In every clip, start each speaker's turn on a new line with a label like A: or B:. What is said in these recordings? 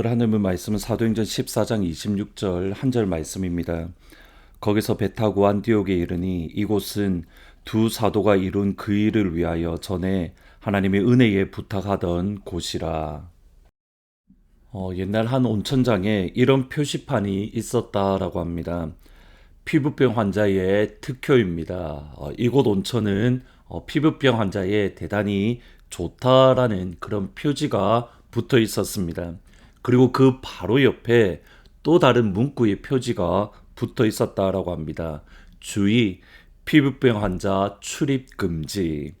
A: 오늘 하늘문 말씀은 사도행전 14장 26절 한 절 말씀입니다. 거기서 배 타고 안디옥에 이르니 이곳은 두 사도가 이룬 그 일을 위하여 전에 하나님의 은혜에 부탁하던 곳이라. 어, 옛날 한 온천장에 이런 표시판이 있었다라고 합니다. 피부병 환자의 특효입니다. 어, 이곳 온천은 어, 피부병 환자에 대단히 좋다라는 그런 표지가 붙어 있었습니다. 그리고 그 바로 옆에 또 다른 문구의 표지가 붙어 있었다라고 합니다. 주의 피부병 환자 출입 금지.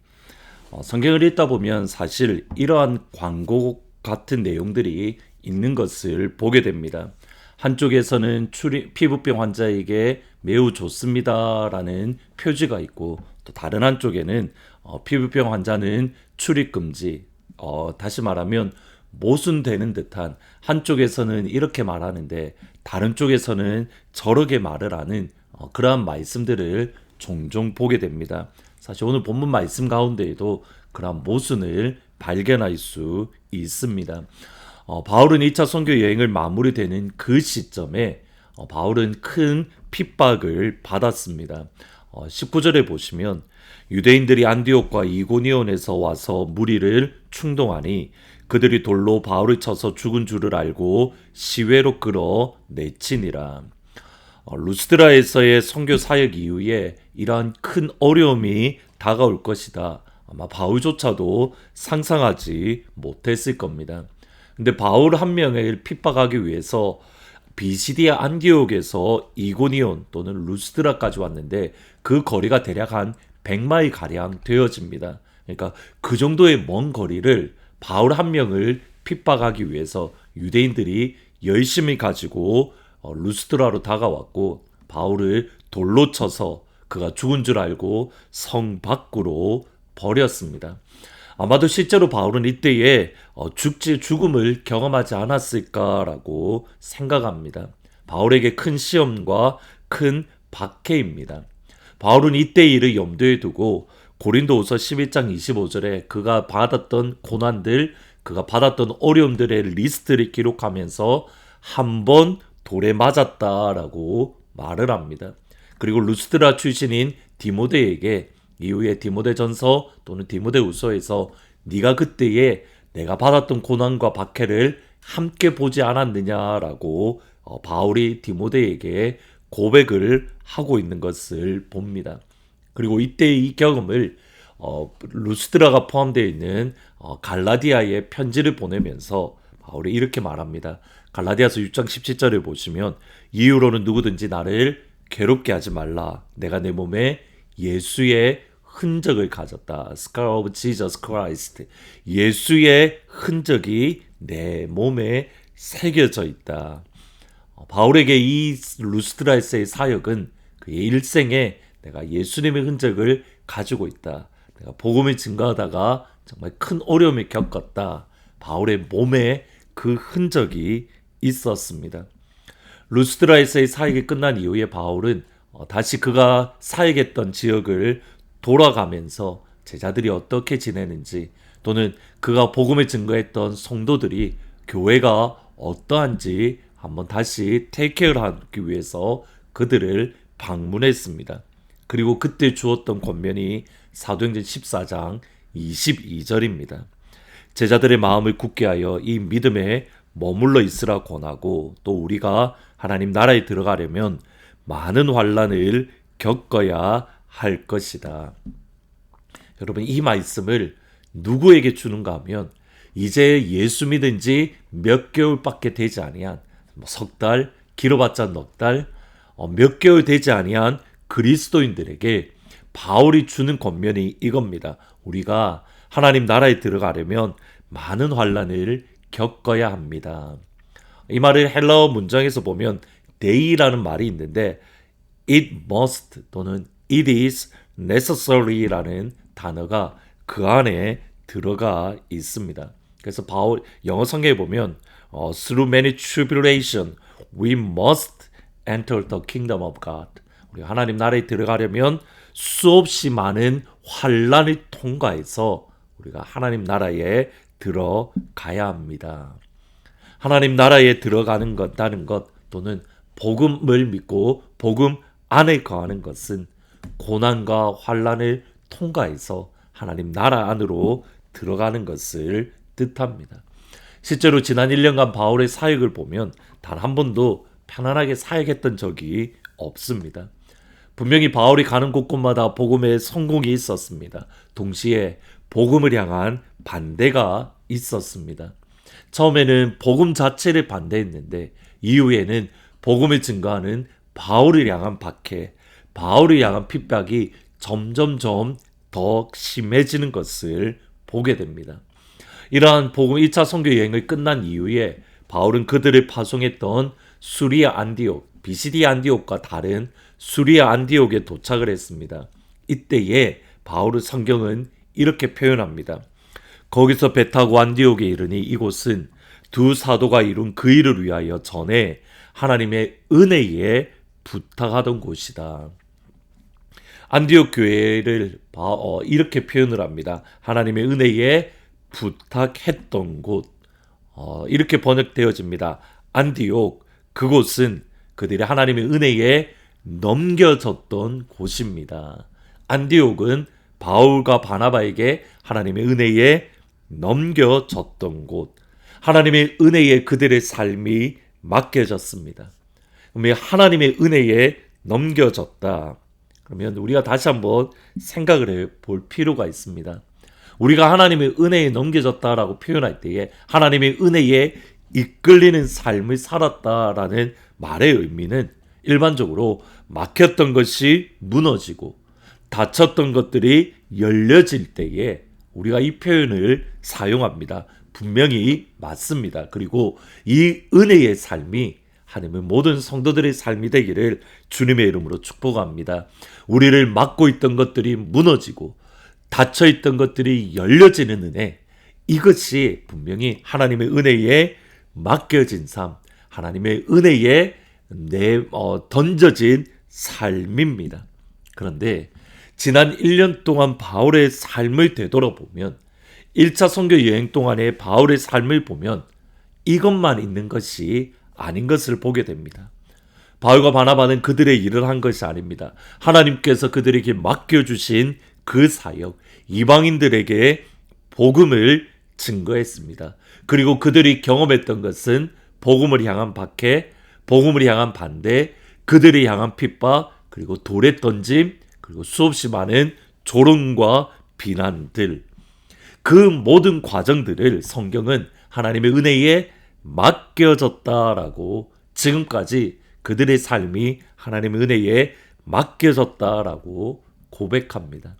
A: 어, 성경을 읽다 보면 사실 이러한 광고 같은 내용들이 있는 것을 보게 됩니다. 한쪽에서는 출입, 피부병 환자에게 매우 좋습니다라는 표지가 있고 또 다른 한쪽에는 어, 피부병 환자는 출입 금지. 어, 다시 말하면 모순되는 듯한 한쪽에서는 이렇게 말하는데 다른 쪽에서는 저렇게 말을 하는 어, 그러한 말씀들을 종종 보게 됩니다. 사실 오늘 본문 말씀 가운데에도 그러한 모순을 발견할 수 있습니다. 어, 바울은 2차 선교 여행을 마무리되는 그 시점에 어, 바울은 큰 핍박을 받았습니다. 어, 19절에 보시면 유대인들이 안디옥과 이고니온에서 와서 무리를 충동하니 그들이 돌로 바울을 쳐서 죽은 줄을 알고 시외로 끌어 내치니라. 어, 루스드라에서의 선교 사역 이후에 이러한 큰 어려움이 다가올 것이다. 아마 바울조차도 상상하지 못했을 겁니다. 근데 바울 한 명을 핍박하기 위해서 비시디아 안디옥에서 이고니온 또는 루스드라까지 왔는데 그 거리가 대략 한 100마일 가량 되어집니다. 그러니까 그 정도의 먼 거리를 바울 한 명을 핍박하기 위해서 유대인들이 열심히 가지고 어, 루스트라로 다가왔고 바울을 돌로 쳐서 그가 죽은 줄 알고 성 밖으로 버렸습니다. 아마도 실제로 바울은 이때에 어, 죽지 죽음을 경험하지 않았을까라고 생각합니다. 바울에게 큰 시험과 큰 박해입니다. 바울은 이때 일을 염두에 두고 고린도후서 11장 25절에 그가 받았던 고난들, 그가 받았던 어려움들의 리스트를 기록하면서 한 번 돌에 맞았다라고 말을 합니다. 그리고 루스드라 출신인 디모데에게 이후에 디모데전서 또는 디모데후서에서 네가 그때에 내가 받았던 고난과 박해를 함께 보지 않았느냐라고 어, 바울이 디모데에게 고백을 하고 있는 것을 봅니다. 그리고 이때 이 경험을 어, 루스드라가 포함되어 있는 어, 갈라디아에 편지를 보내면서 바울이 이렇게 말합니다. 갈라디아서 6장 17절을 보시면 이후로는 누구든지 나를 괴롭게 하지 말라. 내가 내 몸에 예수의 흔적을 가졌다. Scar of Jesus Christ. 예수의 흔적이 내 몸에 새겨져 있다. 어, 바울에게 이 루스드라에서의 사역은 그의 일생에 내가 예수님의 흔적을 가지고 있다. 내가 복음을 증거하다가 정말 큰 어려움을 겪었다. 바울의 몸에 그 흔적이 있었습니다. 루스드라에서의 사역이 끝난 이후에 바울은 어, 다시 그가 사역했던 지역을 돌아가면서 제자들이 어떻게 지내는지 또는 그가 복음을 증거했던 성도들이 교회가 어떠한지 한번 다시 테이크를 하기 위해서 그들을 방문했습니다. 그리고 그때 주었던 권면이 사도행전 14장 22절입니다. 제자들의 마음을 굳게 하여 이 믿음에 머물러 있으라 권하고 또 우리가 하나님 나라에 들어가려면 많은 환란을 겪어야 할 것이다. 여러분 이 말씀을 누구에게 주는가 하면 이제 예수 믿은 지 몇 개월밖에 되지 아니한 뭐석 달, 길어봤자 넉 달, 어, 몇 개월 되지 아니한 그리스도인들에게 바울이 주는 권면이 이겁니다. 우리가 하나님 나라에 들어가려면 많은 환란을 겪어야 합니다. 이 말을 헬라어 문장에서 보면 day라는 말이 있는데 it must 또는 it is necessary라는 단어가 그 안에 들어가 있습니다. 그래서 바울 영어 성경에 보면 어, through many tribulation we must enter the kingdom of God. 우리 하나님 나라에 들어가려면 수없이 많은 환란을 통과해서 우리가 하나님 나라에 들어가야 합니다. 하나님 나라에 들어가는 것다는 것 또는 복음을 믿고 복음 안에 거하는 것은 고난과 환란을 통과해서 하나님 나라 안으로 들어가는 것을 뜻합니다. 실제로 지난 1년간 바울의 사역을 보면 단 한 번도 편안하게 사역했던 적이 없습니다. 분명히 바울이 가는 곳곳마다 복음의 성공이 있었습니다. 동시에 복음을 향한 반대가 있었습니다. 처음에는 복음 자체를 반대했는데 이후에는 복음을 증거하는 바울을 향한 박해, 바울을 향한 핍박이 점점점 더 심해지는 것을 보게 됩니다. 이러한 복음 1차 선교 여행을 끝난 이후에 바울은 그들을 파송했던 수리아 안디옥, 비시디 안디옥과 다른 수리아 안디옥에 도착을 했습니다. 이때에 바울의 성경은 이렇게 표현합니다. 거기서 배 타고 안디옥에 이르니 이곳은 두 사도가 이룬 그 일을 위하여 전에 하나님의 은혜에 부탁하던 곳이다. 안디옥 교회를 어, 이렇게 표현을 합니다. 하나님의 은혜에 부탁했던 곳. 어, 이렇게 번역되어집니다. 안디옥, 그곳은 그들이 하나님의 은혜에 넘겨졌던 곳입니다. 안디옥은 바울과 바나바에게 하나님의 은혜에 넘겨졌던 곳. 하나님의 은혜에 그들의 삶이 맡겨졌습니다. 그러면 하나님의 은혜에 넘겨졌다. 그러면 우리가 다시 한번 생각을 해 볼 필요가 있습니다. 우리가 하나님의 은혜에 넘겨졌다라고 표현할 때에 하나님의 은혜에 이끌리는 삶을 살았다라는 말의 의미는 일반적으로 막혔던 것이 무너지고 닫혔던 것들이 열려질 때에 우리가 이 표현을 사용합니다. 분명히 맞습니다. 그리고 이 은혜의 삶이 하나님의 모든 성도들의 삶이 되기를 주님의 이름으로 축복합니다. 우리를 막고 있던 것들이 무너지고 닫혀 있던 것들이 열려지는 은혜 이것이 분명히 하나님의 은혜에 맡겨진 삶, 하나님의 은혜에 내 어, 던져진 삶입니다. 그런데 지난 1년 동안 바울의 삶을 되돌아보면 1차 선교 여행 동안의 바울의 삶을 보면 이것만 있는 것이 아닌 것을 보게 됩니다. 바울과 바나바는 그들의 일을 한 것이 아닙니다. 하나님께서 그들에게 맡겨주신 그 사역, 이방인들에게 복음을 증거했습니다. 그리고 그들이 경험했던 것은 복음을 향한 박해, 복음을 향한 반대, 그들이 향한 핍박, 그리고 돌에 던짐, 그리고 수없이 많은 조롱과 비난들. 그 모든 과정들을 성경은 하나님의 은혜에 맡겨졌다라고 지금까지 그들의 삶이 하나님의 은혜에 맡겨졌다라고 고백합니다.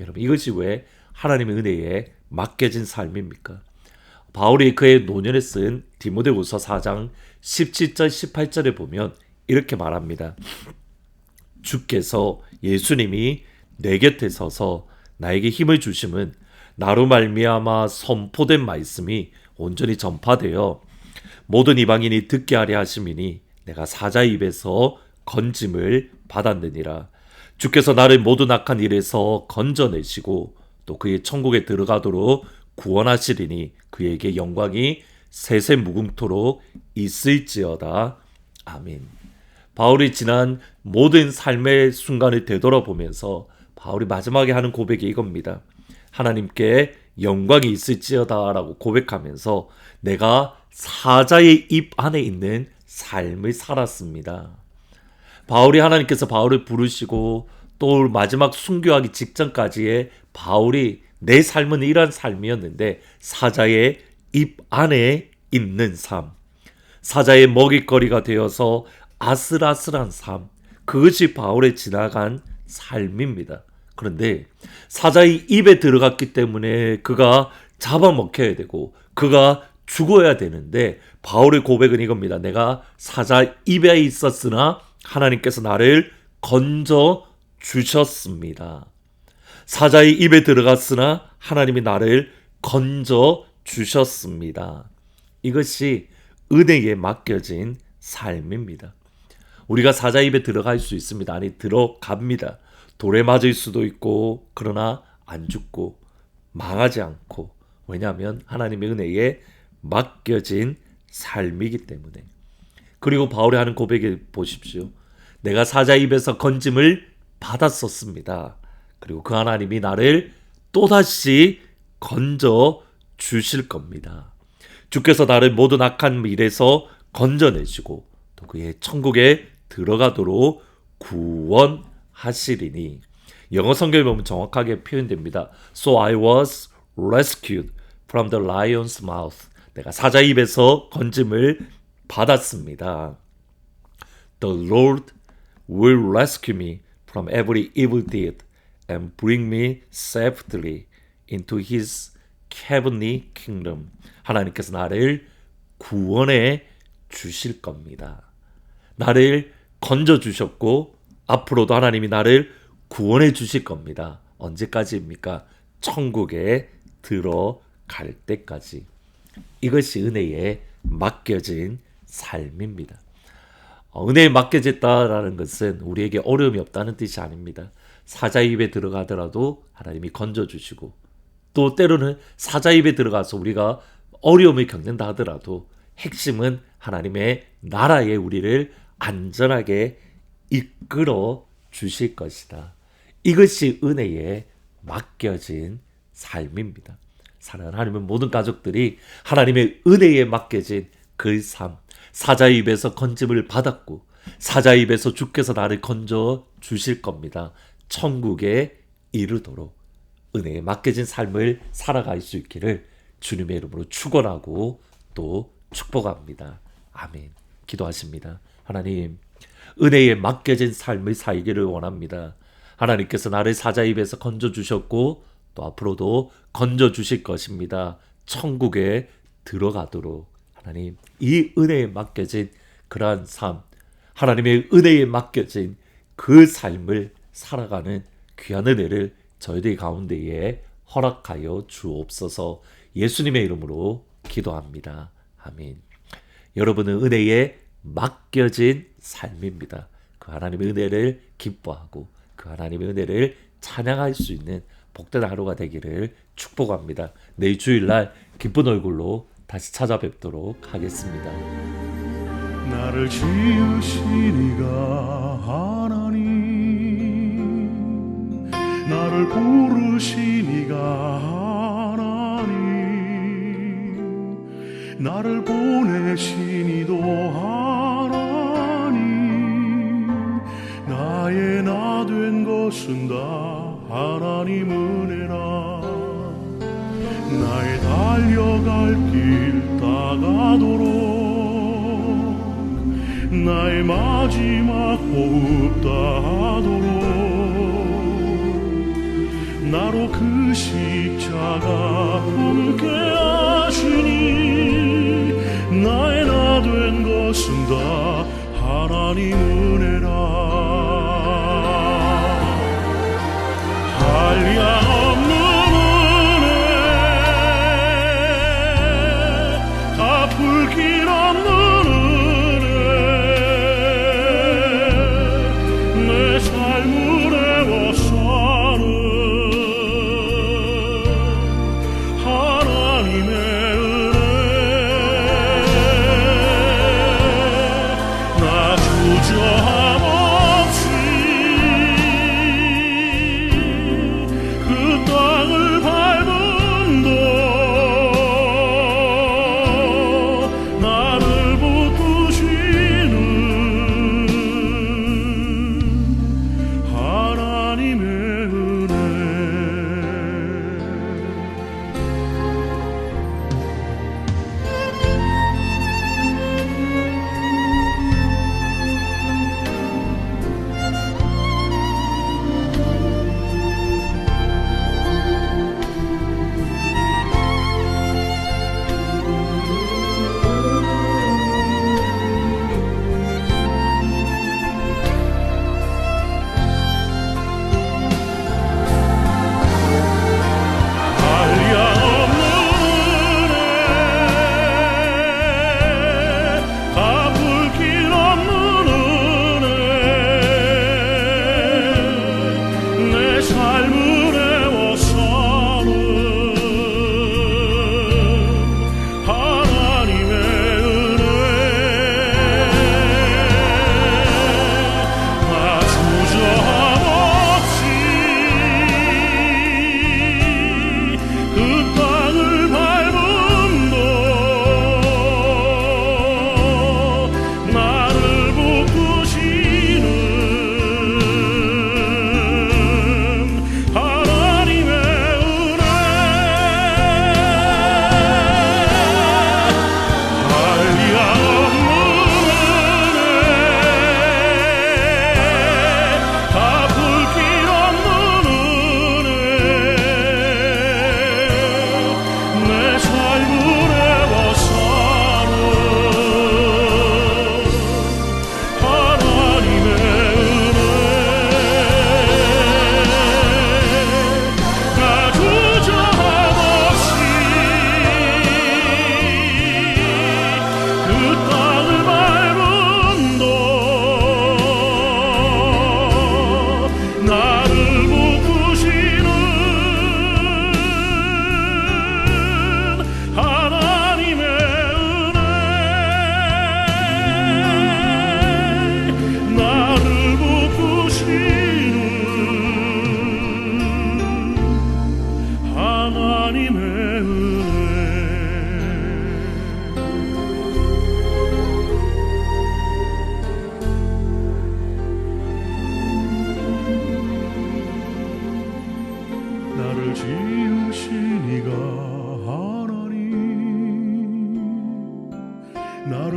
A: 여러분 이것이 왜 하나님의 은혜에 맡겨진 삶입니까? 바울이 그의 노년에 쓴 디모데후서 4장 17절 18절에 보면 이렇게 말합니다. 주께서 예수님이 내 곁에 서서 나에게 힘을 주심은 나로 말미암아 선포된 말씀이 온전히 전파되어 모든 이방인이 듣게 하려 하심이니 내가 사자 입에서 건짐을 받았느니라. 주께서 나를 모든 악한 일에서 건져내시고 또 그의 천국에 들어가도록 구원하시리니 그에게 영광이 세세 무궁토록 있을지어다. 아멘. 바울이 지난 모든 삶의 순간을 되돌아보면서 바울이 마지막에 하는 고백이 이겁니다. 하나님께 영광이 있을지어다라고 고백하면서 내가 사자의 입 안에 있는 삶을 살았습니다. 바울이 하나님께서 바울을 부르시고 또 마지막 순교하기 직전까지의 바울이 내 삶은 이러한 삶이었는데 사자의 입 안에 있는 삶, 사자의 먹잇거리가 되어서 아슬아슬한 삶, 그것이 바울의 지나간 삶입니다. 그런데 사자의 입에 들어갔기 때문에 그가 잡아먹혀야 되고 그가 죽어야 되는데 바울의 고백은 이겁니다. 내가 사자 입에 있었으나 하나님께서 나를 건져 주셨습니다. 사자의 입에 들어갔으나 하나님이 나를 건져 주셨습니다. 이것이 은혜에 맡겨진 삶입니다. 우리가 사자 입에 들어갈 수 있습니다. 아니 들어갑니다. 돌에 맞을 수도 있고 그러나 안 죽고 망하지 않고 왜냐하면 하나님의 은혜에 맡겨진 삶이기 때문에. 그리고 바울이 하는 고백에 보십시오. 내가 사자 입에서 건짐을 받았었습니다. 그리고 그 하나님이 나를 또다시 건져 주실 겁니다. 주께서 나를 모든 악한 일에서 건져내시고 또 그의 천국에 들어가도록 구원하시리니 영어 성경에 보면 정확하게 표현됩니다. So I was rescued from the lion's mouth. 내가 사자 입에서 건짐을 받았습니다. The Lord will rescue me from every evil deed and bring me safely into his heavenly kingdom. 하나님께서 나를 구원해 주실 겁니다. 나를 건져 주셨고 앞으로도 하나님이 나를 구원해 주실 겁니다. 언제까지입니까? 천국에 들어갈 때까지. 이것이 은혜에 맡겨진 삶입니다. 어, 은혜에 맡겨졌다라는 것은 우리에게 어려움이 없다는 뜻이 아닙니다. 사자 입에 들어가더라도 하나님이 건져 주시고 또 때로는 사자 입에 들어가서 우리가 어려움을 겪는다 하더라도 핵심은 하나님의 나라에 우리를 안전하게 이끌어 주실 것이다. 이것이 은혜에 맡겨진 삶입니다. 사랑하는 하나님의 모든 가족들이 하나님의 은혜에 맡겨진 그 삶, 사자 입에서 건짐을 받았고 사자 입에서 주께서 나를 건져 주실 겁니다. 천국에 이르도록 은혜에 맡겨진 삶을 살아갈 수 있기를 주님의 이름으로 축원하고 또 축복합니다. 아멘. 기도하십니다. 하나님, 은혜에 맡겨진 삶을 살기를 원합니다. 하나님께서 나를 사자 입에서 건져 주셨고 또 앞으로도 건져 주실 것입니다. 천국에 들어가도록 하나님 이 은혜에 맡겨진 그러한 삶 하나님의 은혜에 맡겨진 그 삶을 살아가는 귀한 은혜를 저희들 가운데에 허락하여 주옵소서 예수님의 이름으로 기도합니다. 아멘. 여러분은 은혜에 맡겨진 삶입니다. 그 하나님의 은혜를 기뻐하고 그 하나님의 은혜를 찬양할 수 있는 복된 하루가 되기를 축복합니다. 내일 주일날 기쁜 얼굴로 다시 찾아뵙도록 하겠습니다.
B: 나를 지으신 이가 하나님 나를 부르신 이가 하나님. 나를 보내신 이도 하나님. 나의 나 된 것은 다 하나님 은혜라. 나의 달려갈 길 다가도록. 나의 마지막 호흡 다하도록 나로 그 십자가 함께 하시니 나의 나 된 것은 다 하나님 은혜라. 한량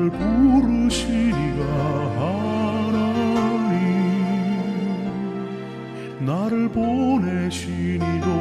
B: 부르시니가 하나님. 나를 보내시니도